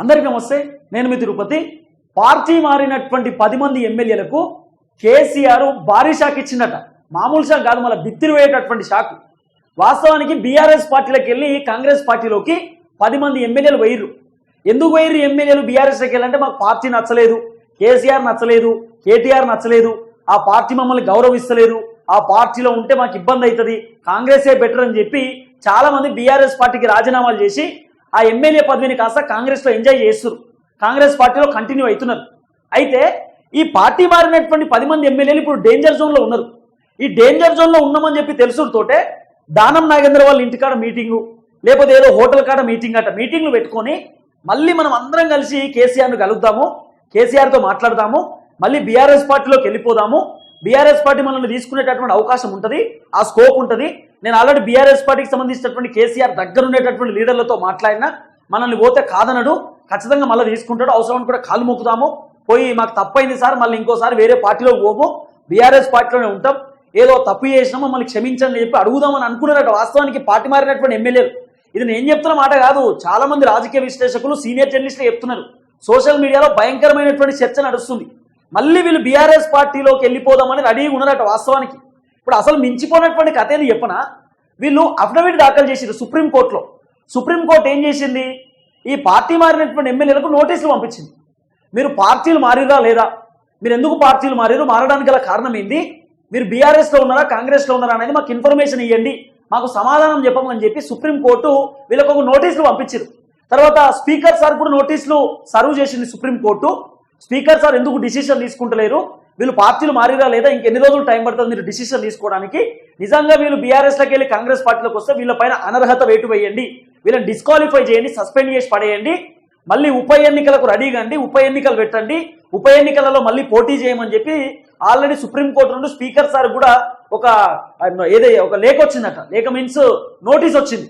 అందరికీ నమస్తే నేను మీ తిరుపతి. పార్టీ మారినటువంటి పది మంది ఎమ్మెల్యేలకు కేసీఆర్ భారీ షాక్ ఇచ్చిందట. మామూలు షాక్ కాదు మళ్ళీ బిత్తిరివేటటువంటి షాక్. వాస్తవానికి బీఆర్ఎస్ పార్టీలోకి వెళ్ళి కాంగ్రెస్ పార్టీలోకి పది మంది ఎమ్మెల్యేలు పోయిర్రు. ఎందుకు పోయిర్రు ఎమ్మెల్యేలు బీఆర్ఎస్లోకి వెళ్ళాలంటే మాకు పార్టీ నచ్చలేదు. కేసీఆర్ నచ్చలేదు కేటీఆర్ నచ్చలేదు. ఆ పార్టీ మమ్మల్ని గౌరవిస్తలేదు. ఆ పార్టీలో ఉంటే మాకు ఇబ్బంది అవుతుంది. కాంగ్రెసే బెటర్ అని చెప్పి చాలా మంది బీఆర్ఎస్ పార్టీకి రాజీనామాలు చేసి ఆ ఎమ్మెల్యే పదవిని కాస్త కాంగ్రెస్లో ఎంజాయ్ చేస్తున్నారు కాంగ్రెస్ పార్టీలో కంటిన్యూ అవుతున్నారు. అయితే ఈ పార్టీ మారినటువంటి పది మంది ఎమ్మెల్యేలు ఇప్పుడు డేంజర్ జోన్లో ఉన్నారు. ఈ డేంజర్ జోన్లో ఉన్నామని చెప్పి తెలుసుతోటే దానం నాగేంద్ర వాళ్ళ ఇంటికాడ మీటింగు లేకపోతే ఏదో హోటల్ కాడ మీటింగ్ అట మీటింగ్లు పెట్టుకొని మళ్ళీ మనం అందరం కలిసి కేసీఆర్ను కలుద్దాము కేసీఆర్తో మాట్లాడదాము మళ్ళీ బీఆర్ఎస్ పార్టీలోకి వెళ్ళిపోదాము. బీఆర్ఎస్ పార్టీ మనల్ని తీసుకునేటటువంటి అవకాశం ఉంటుంది ఆ స్కోప్ ఉంటుంది. నేను ఆల్రెడీ బీఆర్ఎస్ పార్టీకి సంబంధించినటువంటి కేసీఆర్ దగ్గర ఉండేటటువంటి లీడర్లతో మాట్లాడినా మనల్ని పోతే కాదనడు ఖచ్చితంగా మళ్ళీ తీసుకుంటాడు అవసరం కూడా కాలు మొక్కుదాము పోయి మాకు తప్పైంది సార్ మళ్ళీ ఇంకోసారి వేరే పార్టీలో పోము. బీఆర్ఎస్ పార్టీలోనే ఉంటాం. ఏదో తప్పు చేసినా మమ్మల్ని క్షమించండి చెప్పి అడుగుదామని అనుకున్నారట. వాస్తవానికి పార్టీ మారినటువంటి ఎమ్మెల్యేలు. ఇది నేను చెప్తున్న మాట కాదు. చాలా మంది రాజకీయ విశ్లేషకులు సీనియర్ జర్నలిస్టులు చెప్తున్నారు. సోషల్ మీడియాలో భయంకరమైనటువంటి చర్చ నడుస్తుంది. మళ్ళీ వీళ్ళు బీఆర్ఎస్ పార్టీలోకి వెళ్ళిపోదామని రెడీగా ఉన్నారట వాస్తవానికి. ఇప్పుడు అసలు మించిపోయినటువంటి కథేని చెప్పనా? వీళ్ళు అఫిడవిట్ దాఖలు చేసింది సుప్రీంకోర్టులో సుప్రీంకోర్టు ఏం చేసింది? ఈ పార్టీ మారినటువంటి ఎమ్మెల్యేలకు నోటీసులు పంపించింది. మీరు పార్టీలు మారిరా లేదా? మీరు ఎందుకు పార్టీలు మారారు మారడానికి గల కారణం ఏంది? మీరు బీఆర్ఎస్లో ఉన్నారా? కాంగ్రెస్లో ఉన్నారా అనేది మాకు ఇన్ఫర్మేషన్ ఇవ్వండి మాకు సమాధానం చెప్పమని చెప్పి సుప్రీంకోర్టు వీళ్ళకు ఒక నోటీసులు పంపించారు తర్వాత స్పీకర్ సార్ కూడా నోటీసులు సర్వ్ చేసింది సుప్రీంకోర్టు స్పీకర్ సార్ ఎందుకు డిసిషన్ తీసుకుంటలేరు? వీళ్ళు పార్టీలు మారిరా లేదా ఇంకెన్ని రోజులు టైం పడుతుంది మీరు డిసిషన్ తీసుకోవడానికి? నిజంగా వీళ్ళు బీఆర్ఎస్లోకి వెళ్ళి కాంగ్రెస్ పార్టీలోకి వస్తే వీళ్ళపైన అనర్హత వేటు వేయండి. వీళ్ళని డిస్క్వాలిఫై చేయండి సస్పెండ్ చేసి పడేయండి. మళ్ళీ ఉప ఎన్నికలకు రెడీగా అండి ఉప ఎన్నికలు పెట్టండి. ఉప ఎన్నికలలో మళ్ళీ పోటీ చేయమని చెప్పి ఆల్రెడీ సుప్రీంకోర్టు నుండి స్పీకర్ సార్ కూడా ఒక ఏదే ఒక లేఖ వచ్చిందట. లేఖ మీన్స్ నోటీస్ వచ్చింది.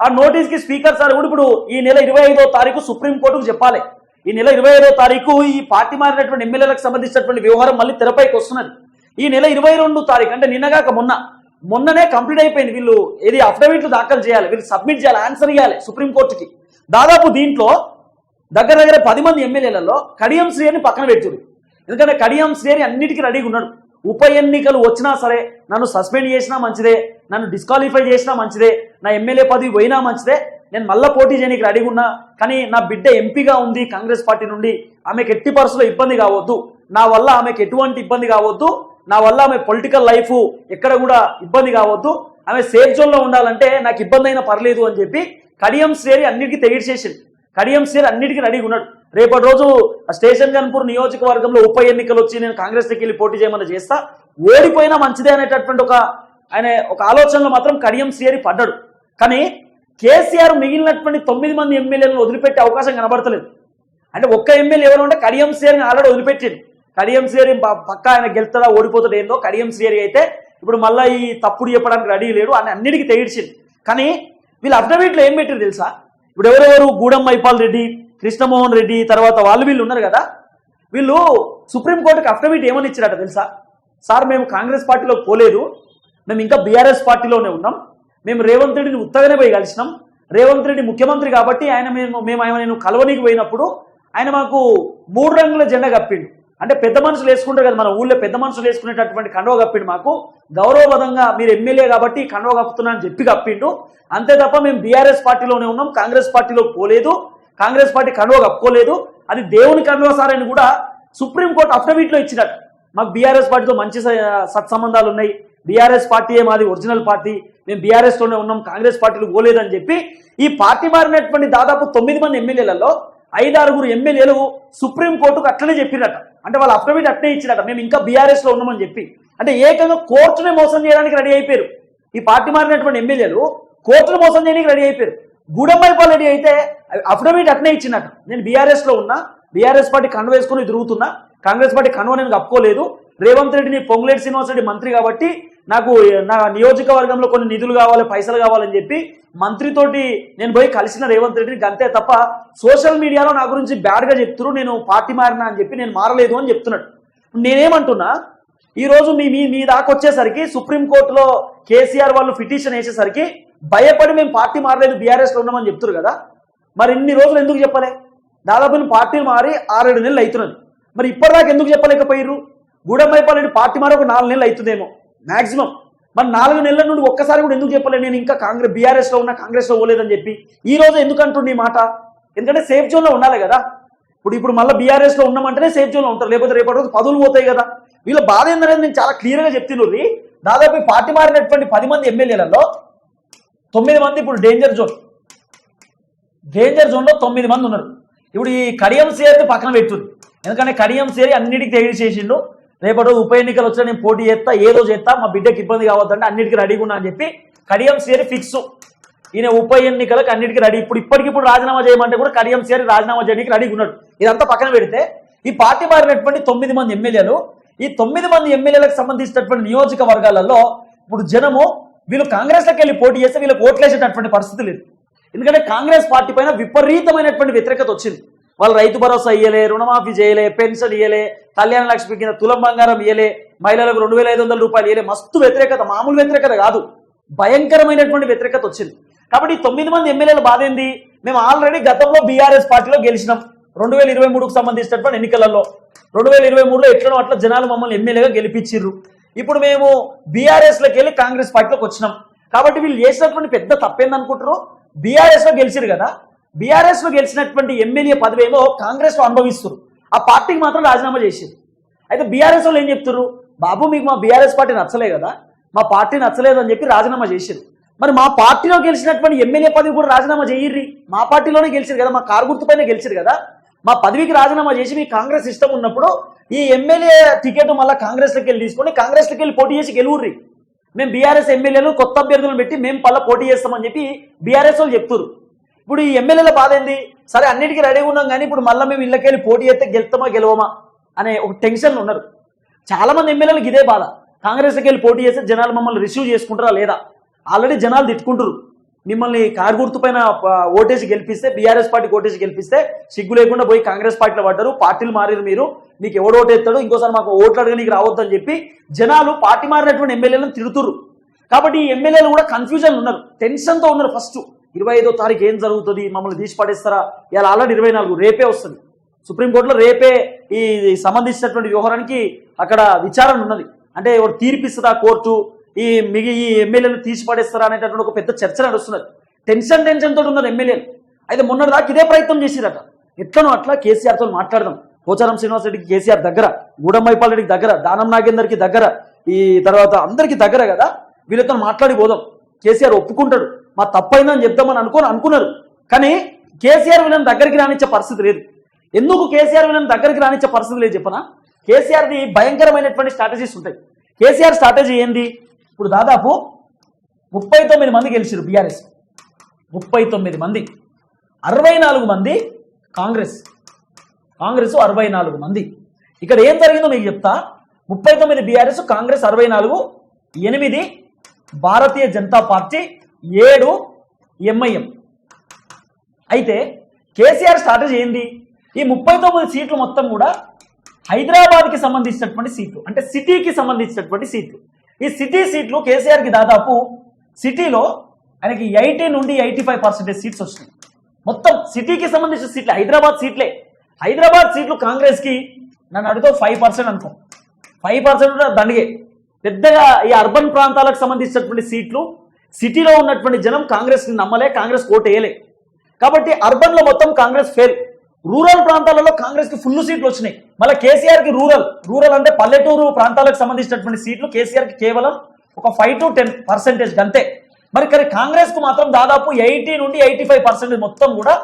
ఆ నోటీస్కి స్పీకర్ సార్ కూడా ఇప్పుడు ఈ నెల ఇరవై ఐదో తారీఖు సుప్రీంకోర్టుకు చెప్పాలి. ఈ నెల ఇరవై ఐదో తారీఖు ఈ పార్టీ మారినటువంటి ఎమ్మెల్యేలకు సంబంధించినటువంటి వ్యవహారం మళ్ళీ తెరపైకి వస్తున్నది. ఈ నెల ఇరవై రెండు తారీఖు అంటే నిన్నగాక మొన్న మొన్ననే కంప్లీట్ అయిపోయింది. వీళ్ళు ఏది అఫిడవిట్లు దాఖలు చేయాలి వీళ్ళు సబ్మిట్ చేయాలి ఆన్సర్ ఇవ్వాలి సుప్రీంకోర్టుకి దాదాపు దీంట్లో దగ్గర దగ్గర పది మంది ఎమ్మెల్యేలలో కడియం శ్రేణి పక్కన పెట్టుడు ఎందుకంటే కడియం శ్రేణి అన్నిటికీ రెడీగా ఉన్నాడు. ఉప ఎన్నికలు వచ్చినా సరే నన్ను సస్పెండ్ చేసినా మంచిదే నన్ను డిస్క్వాలిఫై చేసినా మంచిదే నా ఎమ్మెల్యే పదవి పోయినా మంచిదే నేను మళ్ళా పోటీ చేయడానికి రెడీగా ఉన్నా కానీ నా బిడ్డ ఎంపీగా ఉంది కాంగ్రెస్ పార్టీ నుండి. ఆమెకు ఎట్టి పరిస్థితుల్లో ఇబ్బంది కావద్దు. నా వల్ల ఆమెకు ఎటువంటి ఇబ్బంది కావద్దు. నా వల్ల ఆమె పొలిటికల్ లైఫ్ ఎక్కడ కూడా ఇబ్బంది కావద్దు. ఆమె సేఫ్ జోన్లో ఉండాలంటే నాకు ఇబ్బంది అయినా పర్లేదు అని చెప్పి కడియం శ్రేణి అన్నిటికీ తెగిడిచేసింది కడియం శ్రేణి అన్నిటికీ రెడీగా ఉన్నాడు. రేపటి రోజు స్టేషన్ గన్పూర్ నియోజకవర్గంలో ఉప ఎన్నికలు వచ్చి నేను కాంగ్రెస్కి వెళ్ళి పోటీ చేయమని చేస్తా. ఓడిపోయినా మంచిదే అనేటటువంటి ఒక ఆయన ఒక ఆలోచనలో మాత్రం కడియం శ్రేణి పడ్డాడు. కానీ కేసీఆర్ మిగిలినటువంటి తొమ్మిది మంది ఎమ్మెల్యేలను వదిలిపెట్టే అవకాశం కనబడతలేదు. అంటే ఒక్క ఎమ్మెల్యే ఎవరు ఉంటే కడియం శ్రేణిని ఆల్రెడీ వదిలిపెట్టింది కడియం శ్రేణి పక్క ఆయన గెలుతాడా ఓడిపోతాడు ఏందో కడియం శ్రేణి అయితే ఇప్పుడు మళ్ళీ ఈ తప్పుడు చెప్పడానికి రెడీ లేడు అని అన్నిటికీ తెగిడ్చింది కానీ వీళ్ళు అఫిడవిట్లో ఏం పెట్టారు తెలుసా? ఇప్పుడు ఎవరెవరు? గూడెం మైపాల్ రెడ్డి కృష్ణమోహన్ రెడ్డి తర్వాత వాళ్ళు వీళ్ళు ఉన్నారు కదా. వీళ్ళు సుప్రీంకోర్టుకి అఫిడవిట్ ఏమని ఇచ్చారట తెలుసా? సార్ మేము కాంగ్రెస్ పార్టీలో పోలేదు. మేము ఇంకా బీఆర్ఎస్ పార్టీలోనే ఉన్నాం. మేము రేవంత్ రెడ్డిని ఉత్తగానే పోయి కలిసినాం. రేవంత్ రెడ్డి ముఖ్యమంత్రి కాబట్టి ఆయన మేము మేము ఆయన నేను కలవనీకి పోయినప్పుడు ఆయన మాకు మూడు రంగుల జెండా కప్పిండు. అంటే పెద్ద మనుషులు వేసుకుంటారు కదా మన ఊళ్ళో పెద్ద మనుషులు వేసుకునేటటువంటి కండవ కప్పిండు మాకు. గౌరవబద్ధంగా మీరు ఎమ్మెల్యే కాబట్టి కండవ కప్పుతున్నా అని చెప్పి కప్పిండు. అంతే తప్ప మేము బీఆర్ఎస్ పార్టీలోనే ఉన్నాం కాంగ్రెస్ పార్టీలో పోలేదు. కాంగ్రెస్ పార్టీ కండువ కప్పుకోలేదు. అది దేవుని కండువ సార్ అని కూడా సుప్రీంకోర్టు అఫిడవిట్లో ఇచ్చినట్టు. మాకు బీఆర్ఎస్ పార్టీతో మంచి స- సత్సంబంధాలు ఉన్నాయి. బీఆర్ఎస్ పార్టీయే మాది ఒరిజినల్ పార్టీ. మేము బీఆర్ఎస్లోనే ఉన్నాం కాంగ్రెస్ పార్టీలు పోలేదని చెప్పి ఈ పార్టీ మారినటువంటి దాదాపు తొమ్మిది మంది ఎమ్మెల్యేలలో ఐదారుగురు ఎమ్మెల్యేలు సుప్రీంకోర్టుకు అట్లనే చెప్పిరట. అంటే వాళ్ళు అఫిడవిట్ అట్నే ఇచ్చిరట. మేము ఇంకా బీఆర్ఎస్లో ఉన్నామని చెప్పి. అంటే ఏకంగా కోర్టునే మోసం చేయడానికి రెడీ అయిపోయారు. ఈ పార్టీ మారినటువంటి ఎమ్మెల్యేలు కోర్టును మోసం చేయడానికి రెడీ అయిపోయారు. గూడెంబైపాల్ రెడ్డి అయితే అఫిడవిట్ అట్నే ఇచ్చినట్ట నేను బీఆర్ఎస్లో ఉన్నా బీఆర్ఎస్ పార్టీ కన్ను వేసుకుని తిరుగుతున్నా కాంగ్రెస్ పార్టీ కన్ను నేను కప్పుకోలేదు రేవంత్ రెడ్డిని పొంగులేటి శ్రీనివాస్ రెడ్డి మంత్రి కాబట్టి నాకు నా నియోజకవర్గంలో కొన్ని నిధులు కావాలి పైసలు కావాలని చెప్పి మంత్రితోటి నేను పోయి కలిసిన రేవంత్ రెడ్డిని అంతే తప్ప సోషల్ మీడియాలో నా గురించి బ్యాడ్గా చెప్తున్నారు నేను పార్టీ మారినా అని చెప్పి నేను మారలేదు అని చెప్తున్నాడు. నేనేమంటున్నా ఈరోజు మీ మీ మీ దాకా వచ్చేసరికి సుప్రీంకోర్టులో కేసీఆర్ వాళ్ళు పిటిషన్ వేసేసరికి భయపడి మేము పార్టీ మారలేదు బీఆర్ఎస్లో ఉన్నామని చెప్తున్నారు కదా. మరి ఇన్ని రోజులు ఎందుకు చెప్పలే? దాదాపు ఈయన పార్టీలు మారి ఆరేడు నెలలు అవుతున్నాను మరి ఇప్పటిదాకా ఎందుకు చెప్పలేకపోయారు గూడెంబైపాలరెడ్డి పార్టీ మారి ఒక నాలుగు నెలలు అవుతుందేమో. మ్యాక్సిమం మరి నాలుగు నెలల నుండి ఒక్కసారి కూడా ఎందుకు చెప్పలేదు? నేను ఇంకా కాంగ్రెస్ బీఆర్ఎస్లో ఉన్నా కాంగ్రెస్లో పోలేదని చెప్పి ఈ రోజు ఎందుకు అంటుండే ఈ మాట? ఎందుకంటే సేఫ్ జోన్లో ఉండాలి కదా. ఇప్పుడు ఇప్పుడు మళ్ళీ బీఆర్ఎస్లో ఉన్నామంటేనే సేఫ్ జోన్లో ఉంటారు. లేకపోతే రేపటి రోజు పదవులు పోతాయి కదా. వీళ్ళ బాధ ఏందనేది నేను చాలా క్లియర్గా చెప్తున్నాను దాదాపు పార్టీ మారినటువంటి పది మంది ఎమ్మెల్యేలలో తొమ్మిది మంది ఇప్పుడు డేంజర్ జోన్ డేంజర్ జోన్లో తొమ్మిది మంది ఉన్నారు. ఇప్పుడు ఈ కడియం సేరి పక్కన పెడుతుంది. ఎందుకంటే కడియం సేరి అన్నిటికీ తెలియజేసిండు రేపటి రోజు ఉప ఎన్నికలు వచ్చినా నేను పోటీ చేస్తా రోజు చేస్తా మా బిడ్డకి ఇబ్బంది కావద్దంటే అన్నిటికీ రెడీగా ఉన్నా అని చెప్పి కడియం సేరి ఫిక్స్ ఈయన ఉప ఎన్నికలకు అన్నిటికీ రెడీ. ఇప్పుడు ఇప్పటికిప్పుడు రాజీనామా చేయమంటే కూడా కడియం సేరి రాజీనామా చేయడానికి రెడీగా ఉన్నాడు. ఇదంతా పక్కన పెడితే ఈ పార్టీ మారినటువంటి తొమ్మిది మంది ఎమ్మెల్యేలు ఈ తొమ్మిది మంది ఎమ్మెల్యేలకు సంబంధించినటువంటి నియోజకవర్గాలలో ఇప్పుడు జనము వీళ్ళు కాంగ్రెస్లోకి వెళ్ళి పోటీ చేస్తే వీళ్ళకి ఓట్లేసేటటువంటి పరిస్థితి లేదు. ఎందుకంటే కాంగ్రెస్ పార్టీ పైన విపరీతమైనటువంటి వ్యతిరేకత వచ్చింది. వాళ్ళు రైతు భరోసా ఇయ్యలే రుణమాఫీ చేయలే పెన్షన్ ఇయ్యలే కళ్యాణ లక్ష్మి కింద తులం బంగారం ఇయ్యలే మహిళలకు రెండు వేల ఐదు వందల రూపాయలు ఇయ్యలే. మస్తు వ్యతిరేకత మామూలు వ్యతిరేకత కాదు. భయంకరమైనటువంటి వ్యతిరేకత వచ్చింది. కాబట్టి తొమ్మిది మంది ఎమ్మెల్యేల బాధ ఏంది? మేము ఆల్రెడీ గతంలో బీఆర్ఎస్ పార్టీలో గెలిచినాం. రెండు వేల ఇరవై మూడుకు సంబంధించినటువంటి ఎన్నికలలో. రెండు వేల ఇరవై మూడులో ఎట్లనో అట్లా జనాలు మమ్మల్ని ఎమ్మెల్యేగా గెలిపించిర్రు. ఇప్పుడు మేము బీఆర్ఎస్లోకి వెళ్ళి కాంగ్రెస్ పార్టీలోకి వచ్చినాం. కాబట్టి వీళ్ళు చేసినటువంటి పెద్ద తప్పేందనుకుంటారు బీఆర్ఎస్లో గెలిచిరు కదా? బీఆర్ఎస్లో గెలిచినటువంటి ఎమ్మెల్యే పదవి ఏమో కాంగ్రెస్లో అనుభవిస్తారు. ఆ పార్టీకి మాత్రం రాజీనామా చేసింది. అయితే బీఆర్ఎస్ వాళ్ళు ఏం చెప్తారు బాబు మీకు మా బీఆర్ఎస్ పార్టీ నచ్చలే కదా. మా పార్టీ నచ్చలేదు అని చెప్పి రాజీనామా చేశారు మరి మా పార్టీలో గెలిచినటువంటి ఎమ్మెల్యే పదవి కూడా రాజీనామా చేయర్రి. మా పార్టీలోనే గెలిచారు కదా. మా కారు గుర్తుపైన గెలిచారు కదా. మా పదవికి రాజీనామా చేసి మీ కాంగ్రెస్ ఇష్టం ఉన్నప్పుడు ఈ ఎమ్మెల్యే టికెట్ మళ్ళీ కాంగ్రెస్లోకి వెళ్ళి తీసుకొని కాంగ్రెస్లోకి వెళ్ళి పోటీ చేసి గెలువుర్రి మేము బీఆర్ఎస్ ఎమ్మెల్యేలు కొత్త అభ్యర్థులను పెట్టి మేము పళ్ళ పోటీ చేస్తామని చెప్పి బీఆర్ఎస్ వాళ్ళు చెప్తున్నారు ఇప్పుడు ఈ ఎమ్మెల్యేల బాధ ఏంది? సరే అన్నిటికీ రెడీగా ఉన్నాం కానీ ఇప్పుడు మళ్ళీ మేము ఇళ్ళకెళ్ళి పోటీ చేస్తే గెలుతామా గెలవమా అనే ఒక టెన్షన్లు ఉన్నారు. చాలా మంది ఎమ్మెల్యేలకు ఇదే బాధ. కాంగ్రెస్కి వెళ్ళి పోటీ చేస్తే జనాలు మమ్మల్ని రిసీవ్ చేసుకుంటారా లేదా? ఆల్రెడీ జనాలు తిట్టుకుంటారు మిమ్మల్ని కారు గుర్తు పైన ఓటేసి గెలిపిస్తే బీఆర్ఎస్ పార్టీకి ఓటేసి గెలిపిస్తే సిగ్గు లేకుండా పోయి కాంగ్రెస్ పార్టీలో పడ్డారు. పార్టీలు మారారు మీరు. మీకు ఎవడు ఓటేస్తాడు ఇంకోసారి మాకు ఓట్లు అడగనీకి రావద్దని చెప్పి జనాలు పార్టీ మారినటువంటి ఎమ్మెల్యేలను తిడుతురు కాబట్టి ఈ ఎమ్మెల్యేలు కూడా కన్ఫ్యూజన్ ఉన్నారు. టెన్షన్తో ఉన్నారు ఫస్ట్ ఇరవై ఐదో తారీఖు ఏం జరుగుతుంది? మమ్మల్ని తీసి పడేస్తారా? ఇలా ఆల్రెడీ ఇరవై నాలుగు రేపే వస్తుంది. సుప్రీంకోర్టులో రేపే ఈ సంబంధించినటువంటి వ్యవహారానికి అక్కడ విచారణ ఉన్నది. అంటే ఎవరు తీర్పిస్తుందా కోర్టు? ఈ మిగి ఈ ఎమ్మెల్యేలు తీసి పడేస్తారా అనేటటువంటి ఒక పెద్ద చర్చ నడుస్తున్నది. టెన్షన్ టెన్షన్ తోటి ఉన్నారు ఎమ్మెల్యేలు. అయితే మొన్నటి దాకా ఇదే ప్రయత్నం చేసిరట. ఎట్లనో అట్లా కేసీఆర్తో మాట్లాడదాం. పోచారం శ్రీనివాస రెడ్డికి కేసీఆర్ దగ్గర గూడెంమైపాల్ రెడ్డికి దగ్గర దానం నాగేందర్కి దగ్గర ఈ తర్వాత అందరికీ దగ్గర కదా? వీళ్ళతో మాట్లాడి పోదాం. కేసీఆర్ ఒప్పుకుంటాడు. మా తప్పైందని చెప్దామని అనుకోని అనుకున్నారు. కానీ కేసీఆర్ వీళ్ళని దగ్గరికి రానిచ్చే పరిస్థితి లేదు. ఎందుకు కేసీఆర్ వీళ్ళని దగ్గరికి రానిచ్చే పరిస్థితి లేదు చెప్పనా? కేసీఆర్ది భయంకరమైనటువంటి స్ట్రాటజీస్ ఉంటాయి. కేసీఆర్ స్ట్రాటజీ ఏంది? ఇప్పుడు దాదాపు ముప్పై తొమ్మిది మంది గెలిచారు బీఆర్ఎస్ ముప్పై తొమ్మిది మంది. అరవై నాలుగు మంది కాంగ్రెస్. కాంగ్రెస్ అరవై నాలుగు మంది. ఇక్కడ ఏం జరిగిందో మీకు చెప్తా. ముప్పై తొమ్మిది బీఆర్ఎస్ కాంగ్రెస్ అరవై నాలుగు ఎనిమిది భారతీయ జనతా పార్టీ ఏడు ఎంఐఎం అయితే కేసీఆర్ స్ట్రాటజీ ఏంది? ఈ ముప్పై తొమ్మిది సీట్లు మొత్తం కూడా హైదరాబాద్కి సంబంధించినటువంటి సీట్లు అంటే సిటీకి సంబంధించినటువంటి సీట్లు. ఈ సిటీ సీట్లు కేసీఆర్కి దాదాపు సిటీలో ఆయనకి ఎయిటీ నుండి ఎయిటీ ఫైవ్ పర్సెంటేజ్ సీట్స్ వచ్చినాయి. మొత్తం సిటీకి సంబంధించిన సీట్లే హైదరాబాద్ సీట్లే. హైదరాబాద్ సీట్లు కాంగ్రెస్కి నన్ను అడుగుతూ ఫైవ్ పర్సెంట్ అనుకో. ఫైవ్ పర్సెంట్ కూడా దండిగే పెద్దగా ఈ అర్బన్ ప్రాంతాలకు సంబంధించినటువంటి సీట్లు సిటీలో ఉన్నటువంటి జనం కాంగ్రెస్ని నమ్మలే కాంగ్రెస్ ఓటు వేయలే కాబట్టి అర్బన్లో మొత్తం కాంగ్రెస్ ఫెయిల్. రూరల్ ప్రాంతాలలో కాంగ్రెస్కి ఫుల్ సీట్లు వచ్చినాయి. మళ్ళీ కేసీఆర్కి రూరల్. రూరల్ అంటే పల్లెటూరు ప్రాంతాలకు సంబంధించినటువంటి సీట్లు కేసీఆర్కి కేవలం ఒక ఫైవ్ టు టెన్ పర్సెంటేజ్ అంతే. మరి కానీ కాంగ్రెస్కు మాత్రం దాదాపు ఎయిటీ నుండి ఎయిటీ ఫైవ్ పర్సెంటేజ్ మొత్తం కూడా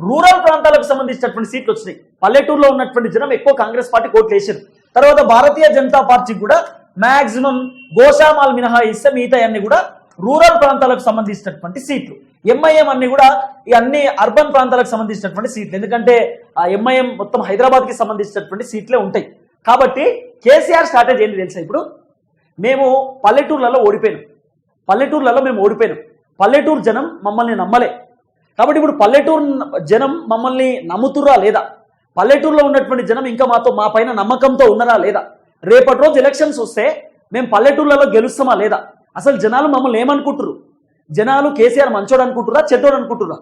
రూరల్ ప్రాంతాలకు సంబంధించినటువంటి సీట్లు వచ్చినాయి. పల్లెటూరులో ఉన్నటువంటి జనం ఎక్కువ కాంగ్రెస్ పార్టీ ఓట్లు వేసారు తర్వాత భారతీయ జనతా పార్టీ కూడా మ్యాక్సిమం గోషామాల్ మినహాయిస్తే మిగతా అన్ని కూడా రూరల్ ప్రాంతాలకు సంబంధించినటువంటి సీట్లు. ఎంఐఎం అన్ని కూడా ఈ అన్ని అర్బన్ ప్రాంతాలకు సంబంధించినటువంటి సీట్లు. ఎందుకంటే ఆ ఎంఐఎం మొత్తం హైదరాబాద్కి సంబంధించినటువంటి సీట్లే ఉంటాయి. కాబట్టి కేసీఆర్ స్ట్రాటజీ ఏంటి తెలుసా ఇప్పుడు? మేము పల్లెటూర్లలో ఓడిపోయినాం. పల్లెటూర్లలో మేము ఓడిపోయినాం. పల్లెటూరు జనం మమ్మల్ని నమ్మలే. కాబట్టి ఇప్పుడు పల్లెటూరు జనం మమ్మల్ని నమ్ముతుర్రా లేదా? పల్లెటూరులో ఉన్నటువంటి జనం ఇంకా మాతో మా పైన నమ్మకంతో ఉన్నారా లేదా? రేపటి రోజు ఎలక్షన్స్ వస్తే మేము పల్లెటూర్లలో గెలుస్తామా లేదా? అసలు జనాలు మమ్మల్ని ఏమనుకుంటున్నారు జనాలు కేసీఆర్ మంచోడు అనుకుంటురా చెడ్డోడు అనుకుంటురా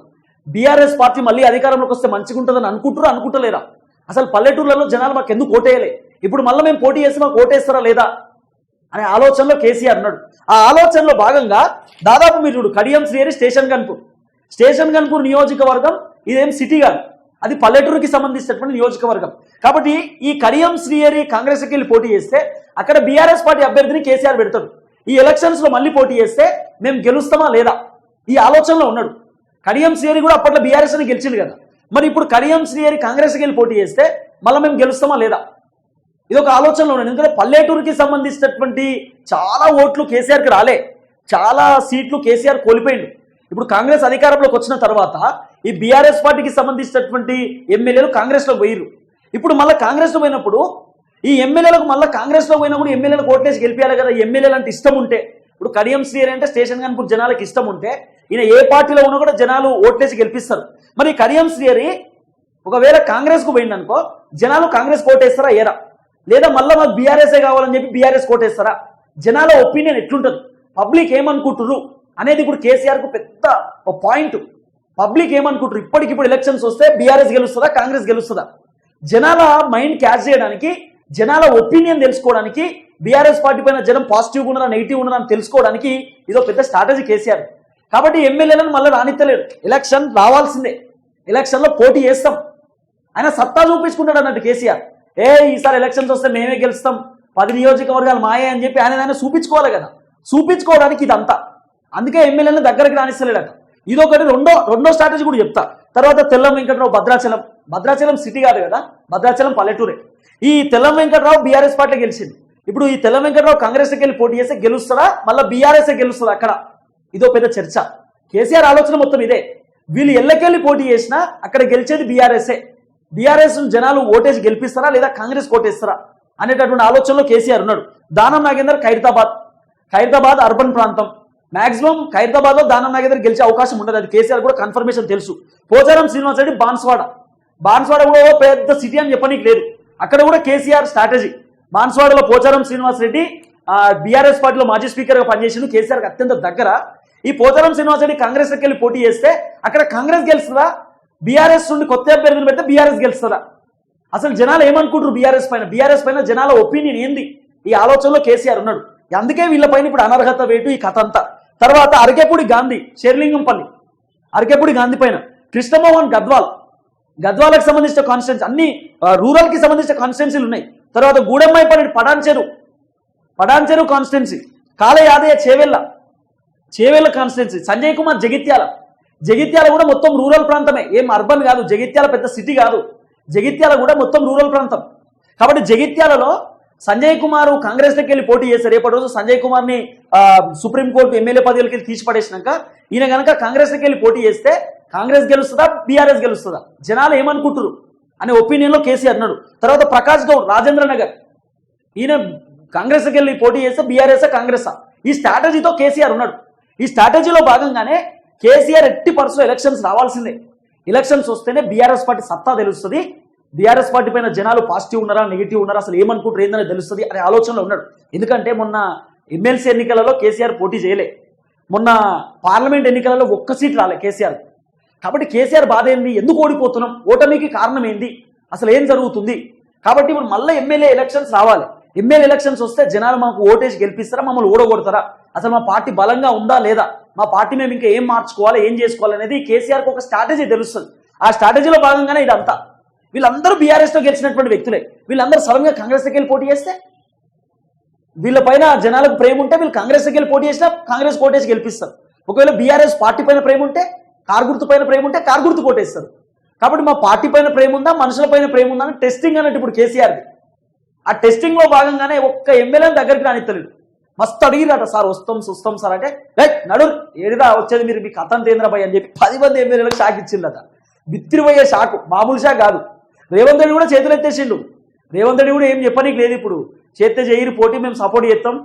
బీఆర్ఎస్ పార్టీ మళ్ళీ అధికారంలోకి వస్తే మంచిగా ఉంటుందని అనుకుంటురా అనుకుంటలేరా? అసలు పల్లెటూర్లలో జనాలు మాకు ఎందుకు ఓటేయలే? ఇప్పుడు మళ్ళీ మేము పోటీ చేసి మాకు ఓటేస్తారా లేదా? అనే ఆలోచనలో కేసీఆర్ అన్నాడు ఆ ఆలోచనలో భాగంగా దాదాపు మీరు చూడు కడియం శ్రీహరి స్టేషన్ గన్పూర్. స్టేషన్ గన్పూర్ నియోజకవర్గం ఇదేం సిటీ కాదు. అది పల్లెటూరుకి సంబంధించినటువంటి నియోజకవర్గం. కాబట్టి ఈ కడియం శ్రీహరి కాంగ్రెస్కి వెళ్ళి పోటీ చేస్తే అక్కడ బీఆర్ఎస్ పార్టీ అభ్యర్థిని కేసీఆర్ పెడతాడు. ఈ ఎలక్షన్స్లో మళ్ళీ పోటీ చేస్తే మేము గెలుస్తామా లేదా? ఈ ఆలోచనలో ఉన్నాడు. కడియం శ్రీహరి కూడా అప్పట్లో బీఆర్ఎస్ అని గెలిచింది కదా. మరి ఇప్పుడు కడియం శ్రీహరి కాంగ్రెస్కి వెళ్ళి పోటీ చేస్తే మళ్ళీ మేము గెలుస్తామా లేదా? ఇది ఒక ఆలోచనలో ఉన్నాడు. ఎందుకంటే పల్లెటూరుకి సంబంధించినటువంటి చాలా ఓట్లు కేసీఆర్కి రాలే. చాలా సీట్లు కేసీఆర్ కోల్పోయిండు. ఇప్పుడు కాంగ్రెస్ అధికారంలోకి వచ్చిన తర్వాత ఈ బీఆర్ఎస్ పార్టీకి సంబంధించినటువంటి ఎమ్మెల్యేలు కాంగ్రెస్లో పోయిర్రు. ఇప్పుడు మళ్ళీ కాంగ్రెస్లో పోయినప్పుడు ఈ ఎమ్మెల్యేలకు మళ్ళీ కాంగ్రెస్లో పోయినా కూడా ఎమ్మెల్యేలకు ఓట్లేసి గెలిపించాలి కదా. ఎమ్మెల్యేలు అంటే ఇష్టం ఉంటే. ఇప్పుడు కడియం శ్రీహరి అంటే స్టేషన్ కనుపూర్ జనాలకు ఇష్టం ఉంటే ఈయన ఏ పార్టీలో ఉన్నా కూడా జనాలు ఓట్లేసి గెలిపిస్తారు. మరి కడియం శ్రీహరి ఒకవేళ కాంగ్రెస్కు పోయింది అనుకో జనాలు కాంగ్రెస్ కోటేస్తారా ఏరా? లేదా మళ్ళీ మాకు బీఆర్ఎస్ఏ కావాలని చెప్పి బీఆర్ఎస్ కోటేస్తారా జనాల ఒపీనియన్ ఎట్లుంటుంది? పబ్లిక్ ఏమనుకుంటుర్రు అనేది ఇప్పుడు కేసీఆర్కు పెద్ద ఒక పాయింట్. పబ్లిక్ ఏమనుకుంటారు ఇప్పటికిప్పుడు ఎలక్షన్స్ వస్తే బీఆర్ఎస్ గెలుస్తుందా కాంగ్రెస్ గెలుస్తుందా? జనాల మైండ్ క్యాచ్ చేయడానికి జనాల ఒపీనియన్ తెలుసుకోవడానికి బీఆర్ఎస్ పార్టీ పైన జనం పాజిటివ్ ఉన్నారా నెగిటివ్ ఉన్నారా అని తెలుసుకోవడానికి ఇదో పెద్ద స్ట్రాటజీ కేసీఆర్. కాబట్టి ఎమ్మెల్యేలను మళ్ళీ రానిత్తలేడు ఎలక్షన్ రావాల్సిందే. ఎలక్షన్లో పోటీ చేస్తాం. ఆయన సత్తా చూపించుకుంటాడు అన్నట్టు కేసీఆర్. ఏ ఈసారి ఎలక్షన్స్ వస్తే మేమే గెలుస్తాం. పది నియోజకవర్గాలు మాయే అని చెప్పి ఆయన ఆయన చూపించుకోవాలి కదా. చూపించుకోవడానికి ఇదంతా. అందుకే ఎమ్మెల్యేలను దగ్గరికి రాణిస్తలేడట ఇదొకటి రెండో రెండో స్ట్రాటజీ కూడా చెప్తా. తర్వాత తెల్లం వెంకటరావు భద్రాచలం. భద్రాచలం సిటీ కాదు కదా. భద్రాచలం పల్లెటూరే. ఈ తెల్లం వెంకటరావు బీఆర్ఎస్ పార్టీ గెలిచింది ఇప్పుడు ఈ తెల్లం వెంకటరావు కాంగ్రెస్కి వెళ్ళి పోటీ చేస్తే గెలుస్తాడా? మళ్ళీ బీఆర్ఎస్ గెలుస్తుందా అక్కడ? ఇదో పెద్ద చర్చ. కేసీఆర్ ఆలోచన మొత్తం ఇదే. వీళ్ళు ఎల్లకెళ్ళి పోటీ చేసినా అక్కడ గెలిచేది బీఆర్ఎస్ఏ. బీఆర్ఎస్ జనాలు ఓటేసి గెలిపిస్తారా లేదా కాంగ్రెస్ ఓటేస్తారా అనేటటువంటి ఆలోచనలో కేసీఆర్ ఉన్నాడు. దానం నాగేందర్ ఖైరతాబాద్. ఖైరతాబాద్ అర్బన్ ప్రాంతం. మాక్సిమం ఖైరతాబాద్లో దానం నాగేందర్ గెలిచే అవకాశం ఉండదు. అది కేసీఆర్ కూడా కన్ఫర్మేషన్ తెలుసు. పోచారం శ్రీనివాస్ రెడ్డి బాన్స్వాడ. బాన్స్వాడ కూడా ఓ పెద్ద సిటీ అని చెప్పనీకి లేదు. అక్కడ కూడా కేసీఆర్ స్ట్రాటజీ. బాన్స్వాడలో పోచారం శ్రీనివాస్ రెడ్డి బీఆర్ఎస్ పార్టీలో మాజీ స్పీకర్గా పనిచేసిండు కేసీఆర్కి అత్యంత దగ్గర. ఈ పోచారం శ్రీనివాస్ రెడ్డి కాంగ్రెస్కి వెళ్ళి పోటీ చేస్తే అక్కడ కాంగ్రెస్ గెలుస్తుందా? బీఆర్ఎస్ నుండి కొత్త అభ్యర్థులు పెడితే బీఆర్ఎస్ గెలుస్తుందా? అసలు జనాలు ఏమనుకుంటారు బీఆర్ఎస్ పైన? బీఆర్ఎస్ పైన జనాల ఒపీనియన్ ఏంది? ఈ ఆలోచనలో కేసీఆర్ ఉన్నాడు. అందుకే వీళ్ళపైన ఇప్పుడు అనర్హత వేటు ఈ కథ అంతా. తర్వాత అరకేపూడి గాంధీ షేర్లింగంపల్లి అరకేపూడి గాంధీ పైన కృష్ణమోహన్ గద్వాల్ గద్వాలకు సంబంధించిన కాన్స్టిట్యున్సీ అన్ని రూరల్కి సంబంధించిన కాన్స్టిట్యున్సీలు ఉన్నాయి. తర్వాత గూడెమ్మాయిపల్లి పడాన్చెరు పడాన్చెరు పడాన్ కాన్స్టిట్యున్సీ కాల యాదయ్య చేవెళ్ళ చేవేళ్ళ కాన్స్టిట్యున్సీ సంజయ్ కుమార్ జగిత్యాల. జగిత్యాల కూడా మొత్తం రూరల్ ప్రాంతమే. ఏం అర్బన్ కాదు జగిత్యాల పెద్ద సిటీ కాదు. జగిత్యాల కూడా మొత్తం రూరల్ ప్రాంతం. కాబట్టి జగిత్యాలలో సంజయ్ కుమార్ కాంగ్రెస్లోకి వెళ్ళి పోటీ చేశారు రేపటి రోజు సంజయ్ కుమార్ని ఆ, సుప్రీంకోర్టు ఎమ్మెల్యే పదవులకి వెళ్ళి తీసి పడేసినాక ఈయన కనుక కాంగ్రెస్లోకి వెళ్ళి పోటీ చేస్తే కాంగ్రెస్ గెలుస్తుందా? బీఆర్ఎస్ గెలుస్తుందా? జనాలు ఏమనుకుంటారు? అనే ఒపీనియన్లో కేసీఆర్ అన్నాడు తర్వాత ప్రకాష్ గౌడ్ రాజేంద్ర నగర్. ఈయన కాంగ్రెస్కి వెళ్ళి పోటీ చేస్తే బీఆర్ఎస్ కాంగ్రెస్ ఈ స్ట్రాటజీతో కేసీఆర్ ఉన్నాడు. ఈ స్ట్రాటజీలో భాగంగానే కేసీఆర్ ఎట్టి పర్సులో ఎలక్షన్స్ రావాల్సిందే. ఎలక్షన్స్ వస్తేనే బీఆర్ఎస్ పార్టీ సత్తా తెలుస్తుంది. బీఆర్ఎస్ పార్టీ పైన జనాలు పాజిటివ్ ఉన్నారా నెగిటివ్ ఉన్నారా అసలు ఏమనుకుంటారు ఏందని తెలుస్తుంది అనే ఆలోచనలో ఉన్నాడు. ఎందుకంటే మొన్న ఎమ్మెల్సీ ఎన్నికలలో కేసీఆర్ పోటీ చేయలే. మొన్న పార్లమెంట్ ఎన్నికలలో ఒక్క సీట్ రాలే కేసీఆర్. కాబట్టి కేసీఆర్ బాధ ఏంది? ఎందుకు ఓడిపోతున్నాం? ఓటమికి కారణం ఏంది? అసలు ఏం జరుగుతుంది? కాబట్టి ఇప్పుడు మళ్ళీ ఎమ్మెల్యే ఎలక్షన్స్ రావాలి. ఎమ్మెల్యే ఎలక్షన్స్ వస్తే జనాలు మాకు ఓటేసి గెలిపిస్తారా? మమ్మల్ని ఓడగొడతారా అసలు మా పార్టీ బలంగా ఉందా లేదా? మా పార్టీ మేము ఇంకా ఏం మార్చుకోవాలి? ఏం చేసుకోవాలి అనేది కేసీఆర్కి ఒక స్ట్రాటజీ తెలుస్తుంది. ఆ స్ట్రాటజీలో భాగంగానే ఇదంతా. వీళ్ళందరూ బీఆర్ఎస్లో గెలిచినటువంటి వ్యక్తులే. వీళ్ళందరూ సడన్గా కాంగ్రెస్ దగ్గర పోటీ చేస్తే? వీళ్ళపైన జనాలకు ప్రేమ ఉంటే వీళ్ళు కాంగ్రెస్ దగ్గర పోటీ చేసినా కాంగ్రెస్ కోటేసి గెలిపిస్తారు. ఒకవేళ బీఆర్ఎస్ పార్టీ పైన ప్రేమ ఉంటే కారు గుర్తు పైన ప్రేమ ఉంటే కారు గుర్తు కాబట్టి మా పార్టీ పైన ప్రేమ ఉందా మనుషుల పైన ప్రేమ ఉందా అని టెస్టింగ్ అన్నట్టు ఇప్పుడు కేసీఆర్ది. ఆ టెస్టింగ్లో భాగంగానే ఒక్క ఎమ్మెల్యేని దగ్గరికి రానిత్తలేడు. మస్తు అడిగిరాట సార్ వస్తాం చూస్తాం సార్ అంటే రైట్ నడు ఏడిదా వచ్చేది మీరు మీ కథం తేంద్రబాయ్ అని చెప్పి పది మంది ఎమ్మెల్యేలకు షాక్ ఇచ్చిందట బిత్తిరిపోయే షాకు మామూలు షాక్ కాదు. రేవంత్ రెడ్డి కూడా చేతులు ఎత్తేసిండు. రేవంత్ రెడ్డి కూడా ఏం చెప్పనీకి లేదు ఇప్పుడు. చేస్తే చేయరు పోటీ మేము సపోర్ట్ చేస్తాం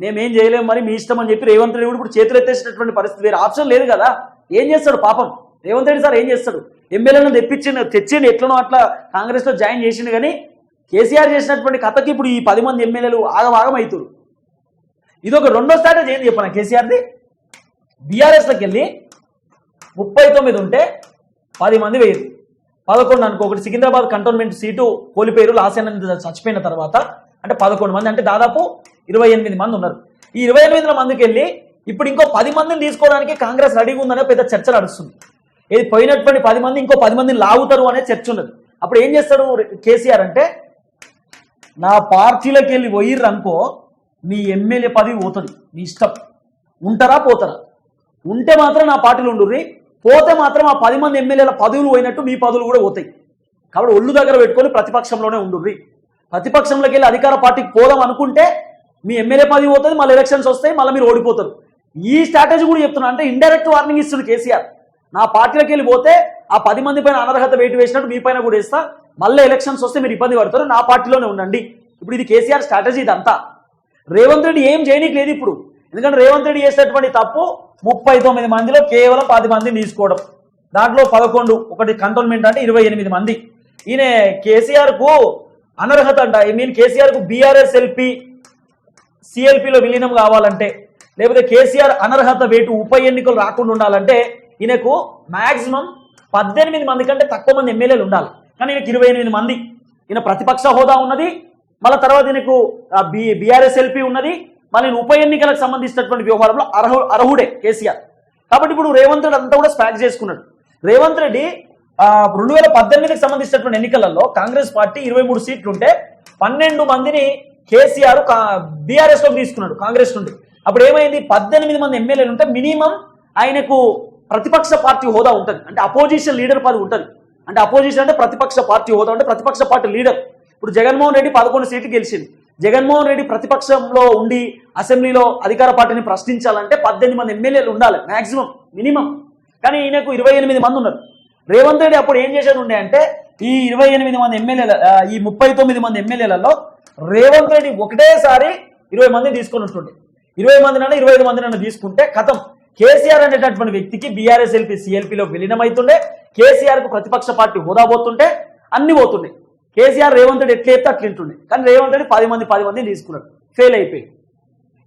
మేము ఏం చేయలేము మరి మీ ఇష్టం అని చెప్పి రేవంత్ రెడ్డి కూడా ఇప్పుడు చేతులు ఎత్తేసినటువంటి పరిస్థితి వేరే ఆప్షన్ లేదు కదా. ఏం చేస్తాడు పాపం? రేవంత్ రెడ్డి సార్ ఏం చేస్తాడు? ఎమ్మెల్యేలను తెప్పించిండు తెచ్చిండు ఎట్లనో అట్లా కాంగ్రెస్లో జాయిన్ చేసిండు కానీ కేసీఆర్ చేసినటువంటి కథకి ఇప్పుడు ఈ పది మంది ఎమ్మెల్యేలు ఆగమాగం అవుతారు. ఇది ఒక రెండో స్ట్రాటజీ ఏంది చెప్పిన కేసీఆర్ది? బీఆర్ఎస్లోకి వెళ్ళి ముప్పై తొమ్మిది ఉంటే పది మంది వేయరు. పదకొండు అనుకో ఒకటి సికింద్రాబాద్ కంటోన్మెంట్ సీటు కోల్పోయారు లాస్యానంద చచ్చిపోయిన తర్వాత. అంటే పదకొండు మంది అంటే దాదాపు ఇరవై ఎనిమిది మంది ఉన్నారు. ఈ ఇరవై ఎనిమిది మందికి వెళ్ళి ఇప్పుడు ఇంకో పది మందిని తీసుకోవడానికి కాంగ్రెస్ రెడీగా ఉందనే పెద్ద చర్చ నడుస్తుంది. ఇది పోయినటువంటి పది మంది ఇంకో పది మందిని లాగుతారు అనే చర్చ ఉన్నది. అప్పుడు ఏం చేస్తాడు కేసీఆర్ అంటే నా పార్టీలోకి వెళ్ళి పోయిర్రు అనుకో నీ ఎమ్మెల్యే పదవి పోతుంది నీ ఇష్టం. ఉంటారా పోతారా? ఉంటే మాత్రం నా పార్టీలో ఉండుర్రి పోతే మాత్రం ఆ పది మంది ఎమ్మెల్యేల పదవులు పోయినట్టు మీ పదవులు కూడా పోతాయి. కాబట్టి ఒళ్ళు దగ్గర పెట్టుకొని ప్రతిపక్షంలోనే ఉండుర్రి. ప్రతిపక్షంలోకి వెళ్ళి అధికార పార్టీకి పోదాం అనుకుంటే మీ ఎమ్మెల్యే పదవి పోతుంది మళ్ళీ ఎలక్షన్స్ వస్తాయి మళ్ళీ మీరు ఓడిపోతారు. ఈ స్ట్రాటజీ కూడా చెప్తున్నా. అంటే ఇండైరెక్ట్ వార్నింగ్ ఇస్తుంది కేసీఆర్. నా పార్టీలోకి వెళ్ళిపోతే ఆ పది మంది పైన అనర్హత వేటు వేసినట్టు మీ పైన కూడా వేస్తా. మళ్ళీ ఎలక్షన్స్ వస్తే మీరు ఇబ్బంది పడతారు. నా పార్టీలోనే ఉండండి. ఇప్పుడు ఇది కేసీఆర్ స్ట్రాటజీ ఇదంతా. రేవంత్ రెడ్డి ఏం చేయనీకి లేదు ఇప్పుడు. ఎందుకంటే రేవంత్ రెడ్డి చేసేటువంటి తప్పు ముప్పై తొమ్మిది మందిలో కేవలం పది మందిని తీసుకోవడం. దాంట్లో పదకొండు ఒకటి కంటోన్మెంట్ అంటే ఇరవై ఎనిమిది మంది. ఈయన కేసీఆర్కు అనర్హత అంట. ఐ మీన్ కేసీఆర్కు బీఆర్ఎస్ ఎల్పి సిఎల్పిలో విలీనం కావాలంటే. లేకపోతే కేసీఆర్ అనర్హత వేటు ఉప ఎన్నికలు రాకుండా ఉండాలంటే ఈయనకు మాక్సిమం పద్దెనిమిది మంది కంటే తక్కువ మంది ఎమ్మెల్యేలు ఉండాలి. కానీ ఈయనకి ఇరవై ఎనిమిది మంది. ఈయన ప్రతిపక్ష హోదా ఉన్నది. మళ్ళీ తర్వాత ఈయనకు బి బీఆర్ఎస్ ఉన్నది. మళ్ళీ ఉప ఎన్నికలకు సంబంధించినటువంటి వ్యవహారంలో అర్హు అర్హుడే కేసీఆర్. కాబట్టి ఇప్పుడు రేవంత్ రెడ్డి అంతా కూడా స్పాక్ చేసుకున్నాడు. రేవంత్ రెడ్డి రెండు వేల పద్దెనిమిదికి సంబంధించినటువంటి ఎన్నికలలో కాంగ్రెస్ పార్టీ ఇరవై మూడు సీట్లు ఉంటే పన్నెండు మందిని కేసీఆర్ బీఆర్ఎస్లోకి తీసుకున్నాడు కాంగ్రెస్ నుండి. అప్పుడు ఏమైంది? పద్దెనిమిది మంది ఎమ్మెల్యేలు ఉంటే మినిమం ఆయనకు ప్రతిపక్ష పార్టీ హోదా ఉంటుంది. అంటే అపోజిషన్ లీడర్ పది ఉంటుంది. అంటే అపోజిషన్ అంటే ప్రతిపక్ష పార్టీ హోదా అంటే ప్రతిపక్ష పార్టీ లీడర్. ఇప్పుడు జగన్మోహన్ రెడ్డి పదకొండు సీట్లు గెలిచింది జగన్మోహన్ రెడ్డి ప్రతిపక్షంలో ఉండి అసెంబ్లీలో అధికార పార్టీని ప్రశ్నించాలంటే పద్దెనిమిది మంది ఎమ్మెల్యేలు ఉండాలి మాక్సిమం మినిమం. కానీ ఈయనకు ఇరవై ఎనిమిది మంది ఉన్నారు. రేవంత్ రెడ్డి అప్పుడు ఏం చేసేది ఉండే అంటే ఈ ఇరవై ఎనిమిది మంది ఎమ్మెల్యేల ఈ ముప్పై తొమ్మిది మంది ఎమ్మెల్యేలలో రేవంత్ రెడ్డి ఒకటేసారి ఇరవై మంది తీసుకొని ఉంటుండే ఇరవై మంది ఇరవై ఐదు మంది నన్ను తీసుకుంటే కథం. కేసీఆర్ అనేటటువంటి వ్యక్తికి బీఆర్ఎస్ ఎల్పీ సిఎల్పీలో విలీనం కేసీఆర్కు ప్రతిపక్ష పార్టీ హోదా పోతుంటే అన్ని పోతుండే. కేసీఆర్ రేవంత్ రెడ్డి ఎట్లా చెప్తే అట్లా ఉంటుండే కానీ రేవంత్ రెడ్డి పది మంది పది మందిని తీసుకున్నాడు. ఫెయిల్ అయిపోయి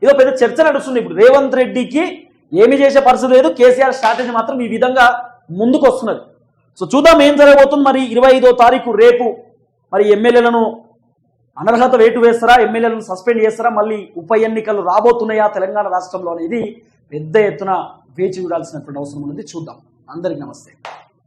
ఇదో పెద్ద చర్చ నడుస్తుంది ఇప్పుడు. రేవంత్ రెడ్డికి ఏమి చేసే పరిస్థితి లేదు. కేసీఆర్ స్ట్రాటజీ మాత్రం ఈ విధంగా ముందుకు వస్తున్నది సో చూద్దాం ఏం జరగబోతుంది. మరి ఇరవై ఐదో తారీఖు రేపు మరి ఎమ్మెల్యేలను అనర్హత వేటు వేస్తారా? ఎమ్మెల్యేలను సస్పెండ్ చేస్తారా? మళ్ళీ ఉప ఎన్నికలు రాబోతున్నాయా తెలంగాణ రాష్ట్రంలో అనేది పెద్ద ఎత్తున వేచి చూడాల్సినటువంటి అవసరం ఉంది చూద్దాం. అందరికీ నమస్తే.